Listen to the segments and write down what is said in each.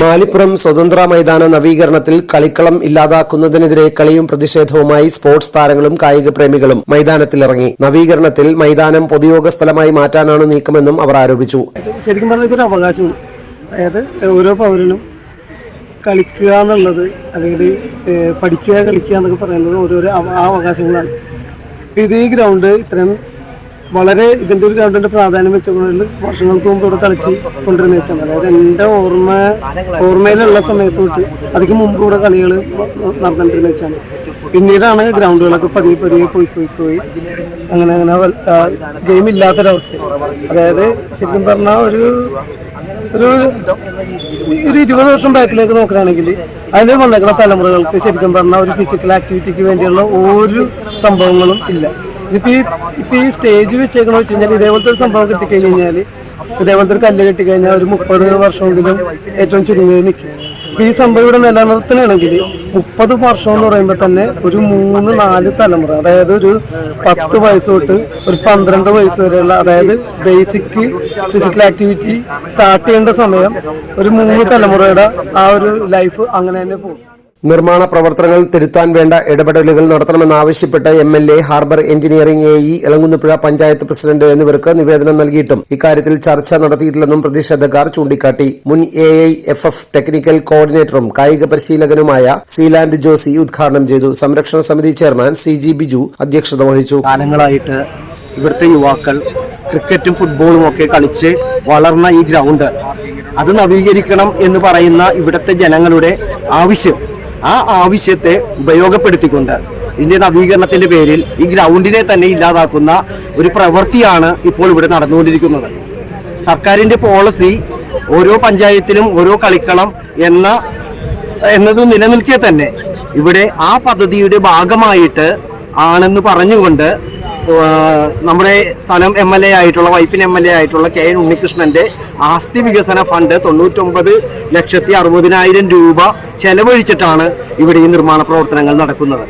മാലിപ്പുറം സ്വതന്ത്ര മൈതാന നവീകരണത്തിൽ കളിക്കളം ഇല്ലാതാക്കുന്നതിനെതിരെ കളിയും പ്രതിഷേധവുമായി സ്പോർട്സ് താരങ്ങളും കായിക പ്രേമികളും മൈതാനത്തിലിറങ്ങി. നവീകരണത്തിൽ മൈതാനം പൊതുയോഗ സ്ഥലമായി മാറ്റാനാണ് നീക്കമെന്നും അവർ ആരോപിച്ചു. ശരിക്കും പറഞ്ഞാൽ ഇതൊരു അവകാശമാണ്. അതായത് ഓരോ പൗരനും കളിക്കുക എന്നുള്ളത് അല്ലെങ്കിൽ പഠിക്കുക കളിക്കുക എന്നൊക്കെ പറയുന്നത് ഓരോരോ ആ അവകാശങ്ങളാണ്. ഇത് ഈ ഗ്രൗണ്ട് ഇത്രയും വളരെ ഇതിന്റെ ഒരു ഗ്രൗണ്ടിന്റെ പ്രാധാന്യം വെച്ചുകൊണ്ട് വർഷങ്ങൾക്ക് മുമ്പ് ഇവിടെ കളിച്ച് കൊണ്ടിരുന്ന വെച്ചാണ്. അതായത് എന്റെ ഓർമ്മ ഓർമ്മയിലുള്ള സമയത്ത് തൊട്ട് അതിക്ക് മുമ്പ് ഇവിടെ കളികൾ നടന്നിട്ടിരുന്ന വെച്ചാണ്. പിന്നീടാണ് ഗ്രൗണ്ടുകളൊക്കെ പതിയെ പതിയെ പോയി പോയി പോയി. അങ്ങനെ അങ്ങനെ ഗെയിം ഇല്ലാത്തൊരവസ്ഥ. അതായത് ശരിക്കും പറഞ്ഞാൽ ഒരു ഒരു ഒരു ഇരുപത് വർഷം ബാക്കിലേക്ക് നോക്കുകയാണെങ്കിൽ അതിന് വന്നേക്കുന്ന തലമുറകൾക്ക് ശരിക്കും പറഞ്ഞാൽ ഒരു ഫിസിക്കൽ ആക്ടിവിറ്റിക്ക് വേണ്ടിയുള്ള ഒരു സംഭവങ്ങളും ഇല്ല. ഇതിപ്പോ ഈ ഇപ്പൊ ഈ സ്റ്റേജ് വെച്ചേക്കണ വെച്ച് കഴിഞ്ഞാൽ ഇതേപോലത്തെ ഒരു സംഭവം കിട്ടിക്കഴിഞ്ഞാൽ ഇതേപോലത്തെ ഒരു കല്ല് കിട്ടിക്കഴിഞ്ഞാൽ ഒരു മുപ്പത് വർഷമെങ്കിലും ഏറ്റവും ചുരുങ്ങിയത് നിൽക്കും ഇപ്പൊ ഈ സംഭവം ഇവിടെ നിലനിർത്തണമെങ്കിൽ മുപ്പത് വർഷം എന്ന് പറയുമ്പോൾ തന്നെ ഒരു മൂന്ന് നാല് തലമുറ അതായത് ഒരു പത്ത് വയസ്സ് തൊട്ട് ഒരു പന്ത്രണ്ട് വയസ്സ് വരെയുള്ള അതായത് ബേസിക് ഫിസിക്കൽ ആക്ടിവിറ്റി സ്റ്റാർട്ട് ചെയ്യേണ്ട സമയം ഒരു മൂന്ന് തലമുറയുടെ ആ ഒരു ലൈഫ് അങ്ങനെ തന്നെ പോകും. നിർമ്മാണ പ്രവർത്തനങ്ങൾ തിരുത്താൻ വേണ്ട ഇടപെടലുകൾ നടത്തണമെന്നാവശ്യപ്പെട്ട് M L A harbour engineering A E Elankunnapuzha panchayat president എന്നിവർക്ക് നിവേദനം നൽകിയിട്ടും ഇക്കാര്യത്തിൽ ചർച്ച നടത്തിയിട്ടില്ലെന്നും പ്രതിഷേധക്കാർ ചൂണ്ടിക്കാട്ടി. മുൻ A I F F technical കോർഡിനേറ്ററും കായിക പരിശീലകനുമായ സീലാൻഡ് ജോസി ഉദ്ഘാടനം ചെയ്തു. സംരക്ഷണ സമിതി ചെയർമാൻ സി ജി ബിജു അധ്യക്ഷത വഹിച്ചു. കാലങ്ങളായിട്ട് ഇവിടുത്തെ യുവാക്കൾ ക്രിക്കറ്റും ഫുട്ബോളും ഒക്കെ കളിച്ച് വളർന്ന ഈ ഗ്രൗണ്ട്. അത് നവീകരിക്കണം എന്ന് പറയുന്ന ഇവിടുത്തെ ജനങ്ങളുടെ ആവശ്യം. ആ ആവശ്യത്തെ ഉപയോഗപ്പെടുത്തിക്കൊണ്ട് ഇന്ത്യ നവീകരണത്തിന്റെ പേരിൽ ഈ ഗ്രൗണ്ടിനെ തന്നെ ഇല്ലാതാക്കുന്ന ഒരു പ്രവൃത്തിയാണ് ഇപ്പോൾ ഇവിടെ നടന്നുകൊണ്ടിരിക്കുന്നത്. സർക്കാരിന്റെ പോളിസി ഓരോ പഞ്ചായത്തിലും ഓരോ കളിക്കളം എന്ന എന്നത് നിലനിൽക്കെ തന്നെ ഇവിടെ ആ പദ്ധതിയുടെ ഭാഗമായിട്ട് ആണെന്ന് പറഞ്ഞുകൊണ്ട് നമ്മുടെ സ്ഥലം എം എൽ എ ആയിട്ടുള്ള വൈപ്പിൻ എം എൽ എ ആയിട്ടുള്ള കെ എൻ ഉണ്ണികൃഷ്ണന്റെ ആസ്തി വികസന ഫണ്ട് തൊണ്ണൂറ്റൊമ്പത് ലക്ഷത്തി അറുപതിനായിരം രൂപ ചെലവഴിച്ചിട്ടാണ് ഇവിടെ ഈ നിർമ്മാണ പ്രവർത്തനങ്ങൾ നടക്കുന്നത്.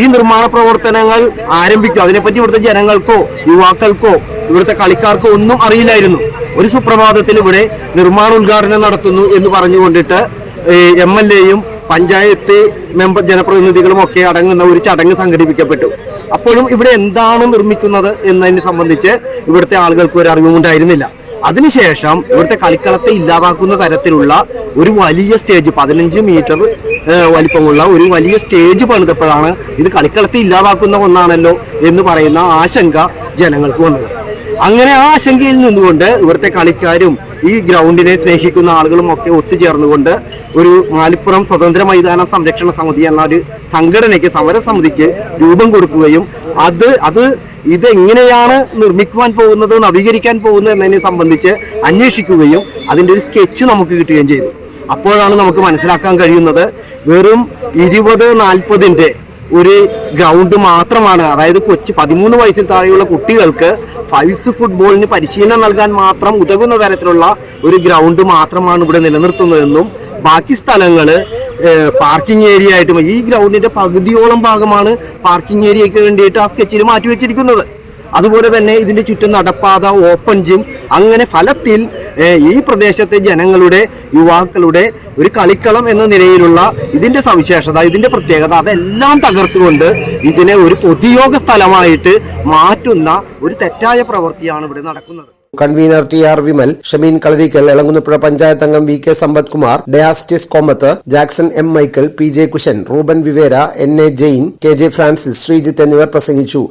ഈ നിർമ്മാണ പ്രവർത്തനങ്ങൾ ആരംഭിക്കും. അതിനെപ്പറ്റി ഇവിടുത്തെ ജനങ്ങൾക്കോ യുവാക്കൾക്കോ ഇവിടുത്തെ കളിക്കാർക്കോ ഒന്നും അറിയില്ലായിരുന്നു. ഒരു സുപ്രഭാതത്തിൽ ഇവിടെ നിർമ്മാണ ഉദ്ഘാടനം നടത്തുന്നു എന്ന് പറഞ്ഞുകൊണ്ടിട്ട് എം എൽ എയും പഞ്ചായത്ത് മെമ്പർ ജനപ്രതിനിധികളും ഒക്കെ അടങ്ങുന്ന ഒരു ചടങ്ങ് സംഘടിപ്പിക്കപ്പെട്ടു. അപ്പോഴും ഇവിടെ എന്താണ് നിർമ്മിക്കുന്നത് എന്നതിനെ സംബന്ധിച്ച് ഇവിടുത്തെ ആളുകൾക്ക് ഒരു അറിവുമുണ്ടായിരുന്നില്ല അതിനുശേഷം ഇവിടുത്തെ കളിക്കളത്തെ ഇല്ലാതാക്കുന്ന തരത്തിലുള്ള ഒരു വലിയ സ്റ്റേജ് പതിനഞ്ച് മീറ്റർ വലിപ്പമുള്ള ഒരു വലിയ സ്റ്റേജ് പണിതപ്പോഴാണ് ഇത് കളിക്കളത്തെ ഇല്ലാതാക്കുന്ന ഒന്നാണല്ലോ എന്ന് പറയുന്ന ആശങ്ക ജനങ്ങൾക്ക് വന്നത്. അങ്ങനെ ആ ആശങ്കയിൽ നിന്നുകൊണ്ട് ഇവിടുത്തെ കളിക്കാരും ഈ ഗ്രൗണ്ടിനെ സ്നേഹിക്കുന്ന ആളുകളും ഒക്കെ ഒത്തുചേർന്നുകൊണ്ട് ഒരു മാലിപ്പുറം സ്വതന്ത്ര മൈതാന സംരക്ഷണ സമിതി എന്ന ഒരു സംഘടനയ്ക്ക് സമരസമിതിക്ക് രൂപം കൊടുക്കുകയും അത് അത് ഇതെങ്ങനെയാണ് നിർമ്മിക്കുവാൻ പോകുന്നത് നവീകരിക്കാൻ പോകുന്നത് എന്നതിനെ സംബന്ധിച്ച് അന്വേഷിക്കുകയും അതിന്റെ ഒരു സ്കെച്ച് നമുക്ക് കിട്ടുകയും ചെയ്തു. അപ്പോഴാണ് നമുക്ക് മനസ്സിലാക്കാൻ കഴിയുന്നത് വെറും ഇരുപത് നാൽപ്പതിന്റെ ഒരു ഗ്രൗണ്ട് മാത്രമാണ്. അതായത് കൊച്ചു പതിമൂന്ന് വയസ്സിൽ താഴെയുള്ള കുട്ടികൾക്ക് ഫൈവ്സ് ഫുട്ബോളിന് പരിശീലനം നൽകാൻ മാത്രം ഉതകുന്ന തരത്തിലുള്ള ഒരു ഗ്രൗണ്ട് മാത്രമാണ് ഇവിടെ നിലനിർത്തുന്നതെന്നും ബാക്കി സ്ഥലങ്ങൾ പാർക്കിംഗ് ഏരിയ ആയിട്ടും ഈ ഗ്രൗണ്ടിന്റെ പകുതിയോളം ഭാഗമാണ് പാർക്കിംഗ് ഏരിയയ്ക്ക് വേണ്ടിയിട്ട് ആ സ്കെച്ചിൽ മാറ്റിവെച്ചിരിക്കുന്നത് അതുപോലെ തന്നെ ഇതിന്റെ ചുറ്റും നടപ്പാത ഓപ്പൺ ജിം അങ്ങനെ ഫലത്തിൽ ഈ പ്രദേശത്തെ ജനങ്ങളുടെ യുവാക്കളുടെ ഒരു കളിക്കളം എന്ന നിലയിലുള്ള ഇതിന്റെ സവിശേഷത ഇതിന്റെ പ്രത്യേകത അതെല്ലാം തകർത്തുകൊണ്ട് ഇതിനെ ഒരു പൊതുയോഗ സ്ഥലമായിട്ട് മാറ്റുന്ന ഒരു തെറ്റായ പ്രവൃത്തിയാണ് ഇവിടെ നടക്കുന്നത്. Convener T R Vimal Shameen Kalarikkal Elankunnapuzha panchayat അംഗം V K Sampath Kumar Dyastis Komath Jackson M Michael P J Kushan Reuben Vivera N A Jain K J Francis Sreejith എന്നിവർ പ്രസംഗിച്ചു.